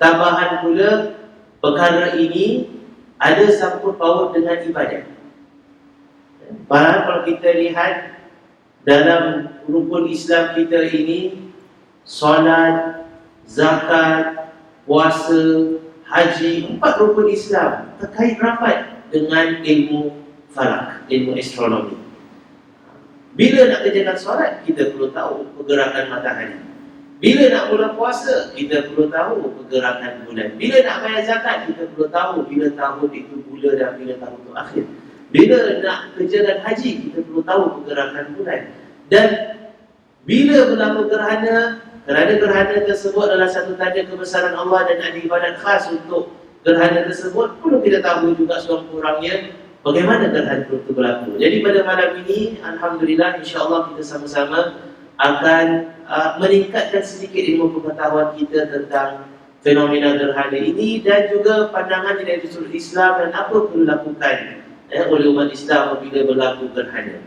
tambahan pula perkara ini ada sangkut paut dengan ibadah. Bahkan kalau kita lihat dalam rukun Islam kita ini solat, zakat, puasa, haji, empat rukun Islam terkait rapat dengan ilmu falak, ilmu astronomi. Bila nak kerjakan solat, kita perlu tahu pergerakan matahari. Bila nak mula puasa, kita perlu tahu pergerakan bulan. Bila nak bayar zakat, kita perlu tahu bila tahun itu mula dan bila tahun itu akhir. Bila nak kerjakan haji, kita perlu tahu pergerakan bulan. Dan bila berlaku gerhana, kerana gerhana tersebut adalah satu tanda kebesaran Allah dan ada ibadat khas untuk gerhana tersebut, perlu kita tahu juga sekurang-kurangnya bagaimana gerhana itu berlaku. Jadi pada malam ini, Alhamdulillah, insyaAllah kita sama-sama akan uh, meningkatkan sedikit ilmu pengetahuan kita tentang fenomena gerhana ini dan juga pandangan dari sudut Islam dan apa perlu dilakukan eh, oleh umat Islam apabila berlaku gerhana.